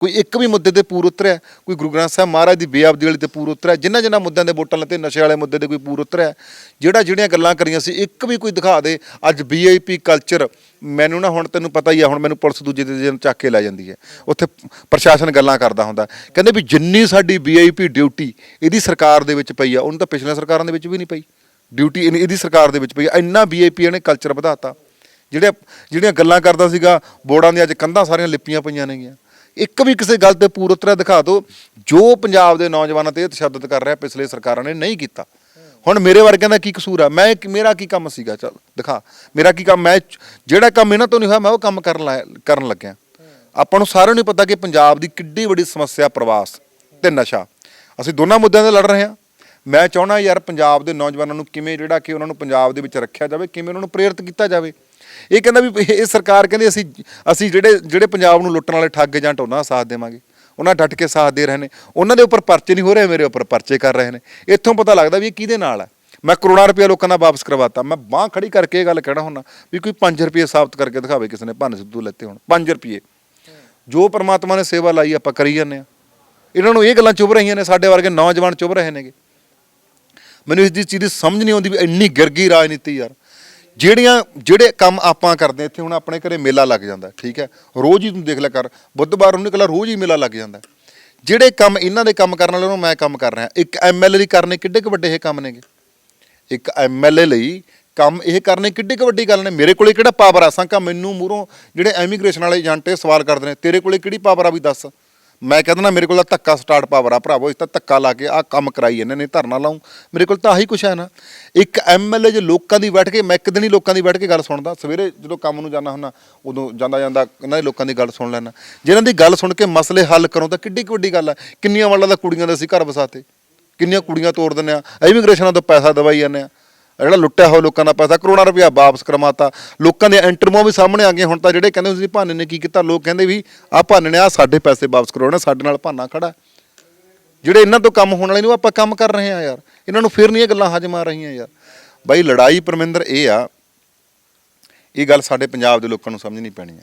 ਕੋਈ ਇੱਕ ਵੀ ਮੁੱਦੇ ਤੇ ਪੂਰ ਉਤਰਿਆ, ਕੋਈ ਗੁਰੂ ਗ੍ਰੰਥ ਸਾਹਿਬ ਮਹਾਰਾਜ ਦੀ ਬੇਅਬਦੀ ਵਾਲੀ ਤੇ ਪੂਰ ਉਤਰਿਆ ਜਿਨ੍ਹਾਂ ਜਿਨ੍ਹਾਂ ਮੁੱਦਿਆਂ ਦੇ ਵੋਟਾਂ ਲੱਤੇ, ਨਸ਼ੇ ਵਾਲੇ ਮੁੱਦੇ ਤੇ ਕੋਈ ਪੂਰ ਉਤਰਿਆ, ਜਿਹੜਾ ਜਿਹੜੀਆਂ ਗੱਲਾਂ ਕਰੀਆਂ ਸੀ, ਇੱਕ ਵੀ ਕੋਈ ਦਿਖਾ ਦੇ, ਅੱਜ ਵੀਆਈਪੀ ਕਲਚਰ ਮੈਨੂੰ ਨਾ ਹੁਣ ਤੈਨੂੰ ਪਤਾ ਹੀ ਆ, ਹੁਣ ਮੈਨੂੰ ਪੁਲਿਸ ਦੂਜੇ ਦੇ ਦਿਨ ਚੱਕ ਕੇ ਲੈ ਜਾਂਦੀ ਹੈ। ਉੱਥੇ ਪ੍ਰਸ਼ਾਸਨ ਗੱਲਾਂ ਕਰਦਾ ਹੁੰਦਾ। ਕਹਿੰਦੇ ਵੀ ਜਿੰਨੀ ਸਾਡੀ ਵੀਆਈਪੀ ਡਿਊਟੀ ਇਹਦੀ ਸਰਕਾਰ ਦੇ ਵਿੱਚ ਪਈ ਆ, ਉਹਨੂੰ ਤਾਂ ਪਿਛਲੀਆਂ ਸਰਕਾਰਾਂ ਦੇ ਵਿੱਚ ਵੀ ਨਹੀਂ ਪਈ। ਡਿਊਟੀ ਇਹਨੀ- ਇਹਦੀ ਸਰਕਾਰ ਦੇ ਵਿੱਚ ਪਈ ਆ। ਇੰਨਾ ਵੀਆਈਪੀ ਇਹਨੇ ਕਲਚਰ ਵਧਾਤਾ। ਜਿਹੜੇ ਜਿਹੜੀਆਂ ਗੱਲਾਂ ਕਰਦਾ ਸੀਗਾ ਬੋਰਡਾਂ ਦੀਆਂ ਅੱਜ ਕੰਧਾਂ ਸਾਰੀਆਂ ਲਿਪੀਆਂ ਪਈਆਂ ਨੇਗੀਆਂ। ਇੱਕ ਵੀ ਕਿਸੇ ਗੱਲ ਤੇ ਪੂਰ ਤਰ੍ਹਾਂ ਦਿਖਾ ਦਿਓ, ਜੋ ਪੰਜਾਬ ਦੇ ਨੌਜਵਾਨਾਂ ਤੇ ਤਸ਼ੱਦਦ ਕਰ ਰਿਹਾ, ਪਿਛਲੇ ਸਰਕਾਰਾਂ ਨੇ ਨਹੀਂ ਕੀਤਾ। ਹੁਣ ਮੇਰੇ ਵਰਗਿਆਂ ਦਾ ਕੀ ਕਸੂਰ ਆ? ਮੈਂ ਮੇਰਾ ਕੀ ਕੰਮ ਸੀਗਾ? ਚਲ, ਦਿਖਾ। ਮੇਰਾ ਕੀ ਕੰਮ? ਮੈਂ ਜਿਹੜਾ ਕੰਮ ਇਹਨਾਂ ਤੋਂ ਨਹੀਂ ਹੋਇਆ, ਮੈਂ ਉਹ ਕੰਮ ਕਰਨ ਲਾਇਆ- ਕਰਨ ਲੱਗਿਆ। ਆਪਾਂ ਨੂੰ ਸਾਰਿਆਂ ਨੂੰ ਪਤਾ ਕਿ ਪੰਜਾਬ ਦੀ ਕਿੱਡੀ ਵੱਡੀ ਸਮੱਸਿਆ, ਪ੍ਰਵਾਸ ਤੇ ਨਸ਼ਾ। ਅਸੀਂ ਦੋਨਾਂ ਮੁੱਦਿਆਂ ਤੇ ਲੜ ਰਹੇ ਹਾਂ। ਮੈਂ ਚਾਹਣਾ ਯਾਰ, ਪੰਜਾਬ ਦੇ ਨੌਜਵਾਨਾਂ ਨੂੰ ਕਿਵੇਂ, ਜਿਹੜਾ ਕਿ ਉਹਨਾਂ ਨੂੰ ਪੰਜਾਬ ਦੇ ਵਿੱਚ ਰੱਖਿਆ ਜਾਵੇ, ਕਿਵੇਂ ਉਹਨਾਂ ਨੂੰ ਪ੍ਰੇਰਿਤ ਕੀਤਾ ਜਾਵੇ। ਇਹ ਕਹਿੰਦਾ ਵੀ ਇਹ ਸਰਕਾਰ ਕਹਿੰਦੀ ਅਸੀਂ ਅਸੀਂ ਜਿਹੜੇ ਜਿਹੜੇ ਪੰਜਾਬ ਨੂੰ ਲੁੱਟਣ ਵਾਲੇ ਠੱਗ ਜਾਂ ਉਹਨਾਂ ਦਾ ਸਾਥ ਦੇਵਾਂਗੇ, ਉਹਨਾਂ ਡਟ ਕੇ ਸਾਥ ਦੇ ਰਹੇ ਨੇ, ਉਹਨਾਂ ਦੇ ਉੱਪਰ ਪਰਚੇ ਨਹੀਂ ਹੋ ਰਹੇ, ਮੇਰੇ ਉੱਪਰ ਪਰਚੇ ਕਰ ਰਹੇ ਨੇ। ਇੱਥੋਂ ਪਤਾ ਲੱਗਦਾ ਵੀ ਇਹ ਕਿਹਦੇ ਨਾਲ ਹੈ ਮੈਂ ਕਰੋੜਾਂ ਰੁਪਏ ਲੋਕਾਂ ਦਾ ਵਾਪਸ ਕਰਵਾਤਾ। ਮੈਂ ਬਾਹ ਖੜੀ ਕਰਕੇ ਇਹ ਗੱਲ ਕਹਿਣਾ ਹੁੰਦਾ ਵੀ ਕੋਈ 5 ਰੁਪਏ ਸਾਬਤ ਕਰਕੇ ਦਿਖਾਵੇ ਕਿਸੇ ਨੇ, ਭੰਨ ਸਿੱਧੂ ਲੈਤੇ ਹੁਣ। 5 ਰੁਪਏ। ਜੋ ਪ੍ਰਮਾਤਮਾ ਨੇ ਸੇਵਾ ਲਾਈ, ਆਪਾਂ ਕਰੀ ਜਾਂਦੇ ਆ ਇਹਨਾਂ ਨੂੰ ਇਹ ਗੱਲਾਂ ਚੁੱਭ ਰਹੀਆਂ ਨੇ, ਸਾਡੇ ਵਰਗੇ ਨੌਜਵਾਨ ਚੁੱਭ ਰਹੇ ਨੇਗੇ। ਮੈਨੂੰ ਇਸ ਦੀ ਚੀਜ਼ ਦੀ ਸਮਝ ਨਹੀਂ ਆਉਂਦੀ ਵੀ ਇੰਨੀ ਗਿਰਗੀ ਰਾਜਨੀਤੀ ਯਾਰ। ਜਿਹੜੀਆਂ, ਜਿਹੜੇ ਕੰਮ ਆਪਾਂ ਕਰਦੇ ਇੱਥੇ ਹੁਣ ਆਪਣੇ ਘਰੇ ਮੇਲਾ ਲੱਗ ਜਾਂਦਾ, ਠੀਕ ਹੈ? ਰੋਜ਼ ਹੀ ਤੂੰ ਦੇਖ ਲਿਆ ਕਰ, ਬੁੱਧਵਾਰ ਨੂੰ ਨਿਕਲਾ ਰੋਜ਼ ਹੀ ਮੇਲਾ ਲੱਗ ਜਾਂਦਾ। ਜਿਹੜੇ ਕੰਮ, ਇਹਨਾਂ ਦੇ ਕੰਮ ਕਰਨ ਵਾਲੇ ਨੂੰ ਮੈਂ ਕੰਮ ਕਰ ਰਿਹਾ। ਇੱਕ ਐਮਐਲਏ ਲਈ ਕਰਨੇ ਕਿੱਡੇ ਕੁ ਵੱਡੇ ਇਹ ਕੰਮ ਨੇਗੇ? ਇੱਕ ਐਮਐਲਏ ਲਈ ਕੰਮ ਇਹ ਕਰਨੇ ਕਿੱਡੀ ਕੁ ਵੱਡੀ ਗੱਲ ਨੇ? ਮੇਰੇ ਕੋਲੇ ਕਿਹੜਾ ਪਾਵਰ ਆ? ਸਾਂਕਾ ਮੈਨੂੰ ਮੂਹਰੋਂ ਜਿਹੜੇ ਐਮੀਗ੍ਰੇਸ਼ਨ ਵਾਲੇ ਏਜੰਟ ਸਵਾਲ ਕਰਦੇ ਨੇ, ਤੇਰੇ ਕੋਲੇ ਕਿਹੜੀ ਪਾਵਰ ਆ ਵੀ ਦੱਸ? ਮੈਂ ਕਹਿੰਦਾ ਨਾ, ਮੇਰੇ ਕੋਲ ਤਾਂ ਧੱਕਾ ਸਟਾਰਟ ਪਾਵਰ ਆ ਭਰਾਵੋ, ਇਸ ਤਾਂ ਧੱਕਾ ਲਾ ਕੇ ਆ ਕੰਮ ਕਰਾਈ ਜਾਂਦੇ ਨੇ, ਧਰਨਾ ਲਾਉਂ। ਮੇਰੇ ਕੋਲ ਤਾਂ ਆਹੀ ਕੁਛ ਹੈ ਨਾ। ਇੱਕ ਐਮਐਲਏ ਜੇ ਲੋਕਾਂ ਦੀ ਬੈਠ ਕੇ, ਮੈਂ ਇੱਕ ਦਿਨ ਹੀ ਲੋਕਾਂ ਦੀ ਬੈਠ ਕੇ ਗੱਲ ਸੁਣਦਾ। ਸਵੇਰੇ ਜਦੋਂ ਕੰਮ ਨੂੰ ਜਾਣਾ ਹੁੰਦਾ, ਉਦੋਂ ਜਾਂਦਾ ਜਾਂਦਾ ਇਹਨਾਂ ਦੇ ਲੋਕਾਂ ਦੀ ਗੱਲ ਸੁਣ ਲੈਣਾ ਜਿਹਨਾਂ ਦੀ ਗੱਲ ਸੁਣ ਕੇ ਮਸਲੇ ਹੱਲ ਕਰੋ, ਤਾਂ ਕਿੱਡੀ ਕੁ ਵੱਡੀ ਗੱਲ ਆ। ਕਿੰਨੀਆਂ ਵਾਲਾਂ ਦਾ ਕੁੜੀਆਂ ਦੇ ਅਸੀਂ ਘਰ ਵਸਾਤੇ। ਕਿੰਨੀਆਂ ਕੁੜੀਆਂ ਤੋੜ ਦਿੰਦੇ ਆ। ਇਮੀਗ੍ਰੇਸ਼ਨਾਂ ਤੋਂ ਪੈਸਾ ਦਵਾਈ ਜਾਂਦੇ ਆ। ਜਿਹੜਾ ਲੁੱਟਿਆ ਹੋਇਆ ਲੋਕਾਂ ਦਾ ਪੈਸਾ, ਕਰੋੜਾਂ ਰੁਪਇਆ ਵਾਪਸ ਕਰਵਾਤਾ। ਲੋਕਾਂ ਦੇ ਇੰਟਰਵਿਊ ਵੀ ਸਾਹਮਣੇ ਆ ਗਏ ਹੁਣ ਤਾਂ ਜਿਹੜੇ ਕਹਿੰਦੇ ਤੁਸੀਂ ਭਾਨੇ ਨੇ ਕੀ ਕੀਤਾ, ਲੋਕ ਕਹਿੰਦੇ ਵੀ, ਆਹ ਭਾਨੇ ਨੇ ਆ ਸਾਡੇ ਪੈਸੇ ਵਾਪਸ ਕਰਵਾਉਣੇ, ਸਾਡੇ ਨਾਲ ਭਾਨਾ ਖੜਾ ਜਿਹੜੇ ਇਹਨਾਂ ਤੋਂ ਕੰਮ ਹੋਣ ਵਾਲੇ ਨੂੰ ਆਪਾਂ ਕੰਮ ਕਰ ਰਹੇ ਆ ਯਾਰ। ਇਹਨਾਂ ਨੂੰ ਫਿਰ ਨਹੀਂ ਇਹ ਗੱਲਾਂ ਹਜਮ ਆ ਰਹੀਆਂ ਯਾਰ। ਬਾਈ, ਲੜਾਈ ਪਰਮਿੰਦਰ, ਇਹ ਆ। ਇਹ ਗੱਲ ਸਾਡੇ ਪੰਜਾਬ ਦੇ ਲੋਕਾਂ ਨੂੰ ਸਮਝਣੀ ਪੈਣੀ ਆ।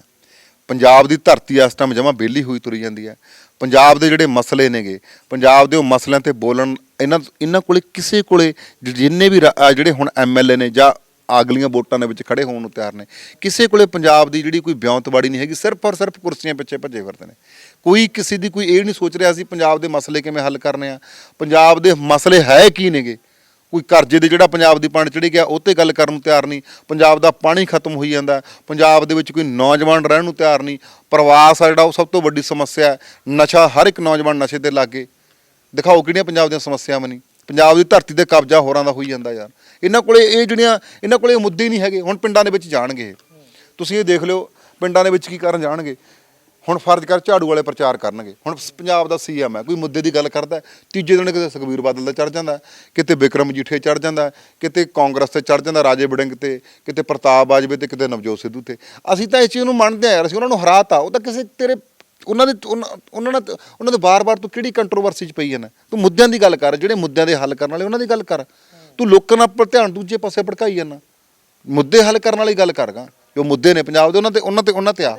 ਪੰਜਾਬ ਦੀ ਧਰਤੀ ਇਸ ਟਾਈਮ ਜਮਾ ਬੇਲੀ ਹੋਈ ਤੁਰੀ ਜਾਂਦੀ ਹੈ। ਪੰਜਾਬ ਦੇ ਜਿਹੜੇ ਮਸਲੇ ਨੇਗੇ, ਪੰਜਾਬ ਦੇ ਉਹ ਮਸਲਿਆਂ ਤੇ ਬੋਲਣ, ਇਹਨਾਂ ਇਹਨਾਂ ਕੋਲੇ ਕਿਸੇ ਕੋਲੇ ਜਿੰਨੇ ਵੀ ਰਾ- ਜਿਹੜੇ ਹੁਣ ਐਮਐਲਏ ਨੇ ਜਾਂ ਅਗਲੀਆਂ ਵੋਟਾਂ ਦੇ ਵਿੱਚ ਖੜੇ ਹੋਣ ਨੂੰ ਤਿਆਰ ਨੇ, ਕਿਸੇ ਕੋਲੇ ਪੰਜਾਬ ਦੀ ਜਿਹੜੀ ਕੋਈ ਬਿਉਂਤਵਾੜੀ ਨਹੀਂ ਹੈਗੀ, ਸਿਰਫ ਔਰ ਸਿਰਫ ਕੁਰਸੀਆਂ ਪਿੱਛੇ ਭੱਜੇ ਫਿਰਦੇ ਨੇ। ਕੋਈ ਕਿਸੇ ਦੀ ਕੋਈ ਇਹ ਨਹੀਂ ਸੋਚ ਰਿਹਾ ਸੀ ਪੰਜਾਬ ਦੇ ਮਸਲੇ ਕਿਵੇਂ ਹੱਲ ਕਰਨੇ ਆ, ਪੰਜਾਬ ਦੇ ਮਸਲੇ ਹੈ ਕੀ ਨੇਗੇ? ਕੋਈ ਕਰਜ਼ੇ ਦੇ ਜਿਹੜਾ ਪੰਜਾਬ ਦੀ ਪਾਣੀ ਚੜੀ ਗਿਆ, ਉਹ ਤੇ ਗੱਲ ਕਰਨ ਨੂੰ ਤਿਆਰ ਨਹੀਂ। ਪੰਜਾਬ ਦਾ ਪਾਣੀ ਖਤਮ ਹੋਈ ਜਾਂਦਾ ਪੰਜਾਬ ਦੇ ਵਿੱਚ ਕੋਈ ਨੌਜਵਾਨ ਰਹਿਣ ਨੂੰ ਤਿਆਰ ਨਹੀਂ। ਪ੍ਰਵਾਸ ਆ ਜਿਹੜਾ, ਉਹ ਸਭ ਤੋਂ ਵੱਡੀ ਸਮੱਸਿਆ ਹੈ। ਨਸ਼ਾ ਹਰ ਇੱਕ ਨੌਜਵਾਨ ਨਸ਼ੇ ਤੇ ਲੱਗੇ। ਦਿਖਾਓ ਕਿਹੜੀਆਂ ਪੰਜਾਬ ਦੀਆਂ ਸਮੱਸਿਆਵਾਂ ਨਹੀਂ ਪੰਜਾਬ ਦੀ ਧਰਤੀ ਤੇ ਕਬਜ਼ਾ ਹੋਰਾਂ ਦਾ ਹੋਈ ਜਾਂਦਾ ਯਾਰ। ਇਹਨਾਂ ਕੋਲੇ ਇਹ ਜਿਹੜੀਆਂ, ਇਹਨਾਂ ਕੋਲੇ ਇਹ ਮੁੱਦੇ ਹੀ ਨਹੀਂ ਹੈਗੇ। ਹੁਣ ਪਿੰਡਾਂ ਦੇ ਵਿੱਚ ਜਾਣਗੇ। ਇਹ। ਤੁਸੀਂ ਇਹ ਦੇਖ ਲਿਓ, ਪਿੰਡਾਂ ਦੇ ਵਿੱਚ ਕੀ ਕਰਨ ਜਾਣਗੇ? ਹੁਣ ਫਰਜ਼ ਕਰ ਝਾੜੂ ਵਾਲੇ ਪ੍ਰਚਾਰ ਕਰਨਗੇ। ਹੁਣ ਪੰਜਾਬ ਦਾ ਸੀਐਮ ਹੈ, ਕੋਈ ਮੁੱਦੇ ਦੀ ਗੱਲ ਕਰਦਾ ਤੀਜੇ ਦਿਨ ਕਿਤੇ ਸੁਖਬੀਰ ਬਾਦਲ ਦਾ ਚੜ ਜਾਂਦਾ ਕਿਤੇ ਵਿਕਰਮ ਜੀਠੇ ਚੜ ਜਾਂਦਾ ਕਿਤੇ ਕਾਂਗਰਸ ਤੇ ਚੜ ਜਾਂਦਾ, ਰਾਜੇ ਬੜਿੰਗ ਤੇ, ਕਿਤੇ ਪ੍ਰਤਾਪ ਬਾਜਵੇ ਤੇ, ਕਿਤੇ ਨਵਜੋਤ ਸਿੱਧੂ ਤੇ। ਅਸੀਂ ਤਾਂ ਇਸ ਚੀਜ਼ ਨੂੰ ਮੰਨਦੇ ਆ ਯਾਰ, ਅਸੀਂ ਉਹਨਾਂ ਨੂੰ ਹਰਾਤਾ। ਉਹ ਤਾਂ ਕਿਸੇ ਤੇਰੇ, ਉਹਨਾਂ ਦੇ ਉਹਨਾਂ ਉਹਨਾਂ ਨਾਲ, ਉਹਨਾਂ ਦੇ ਬਾਰ-ਬਾਰ ਤੂੰ ਕਿਹੜੀ ਕੰਟਰੋਵਰਸੀ 'ਚ ਪਈ ਜਾਂਦਾ ਤੂੰ ਮੁੱਦਿਆਂ ਦੀ ਗੱਲ ਕਰ, ਜਿਹੜੇ ਮੁੱਦਿਆਂ ਦੇ ਹੱਲ ਕਰਨ ਵਾਲੇ, ਉਹਨਾਂ ਦੀ ਗੱਲ ਕਰ। ਤੂੰ ਲੋਕਾਂ ਨਾਲ ਧਿਆਨ ਦੂਜੇ ਪਾਸੇ ਭੜਕਾਈ ਜਾਂਦਾ। ਮੁੱਦੇ ਹੱਲ ਕਰਨ ਵਾਲੀ ਗੱਲ ਕਰਗਾ ਜੋ ਮੁੱਦੇ ਨੇ ਪੰਜਾਬ ਦੇ, ਉਹਨਾਂ ਤੇ ਉਹਨਾਂ ਤੇ ਉਹਨਾਂ ਤੇ ਆ।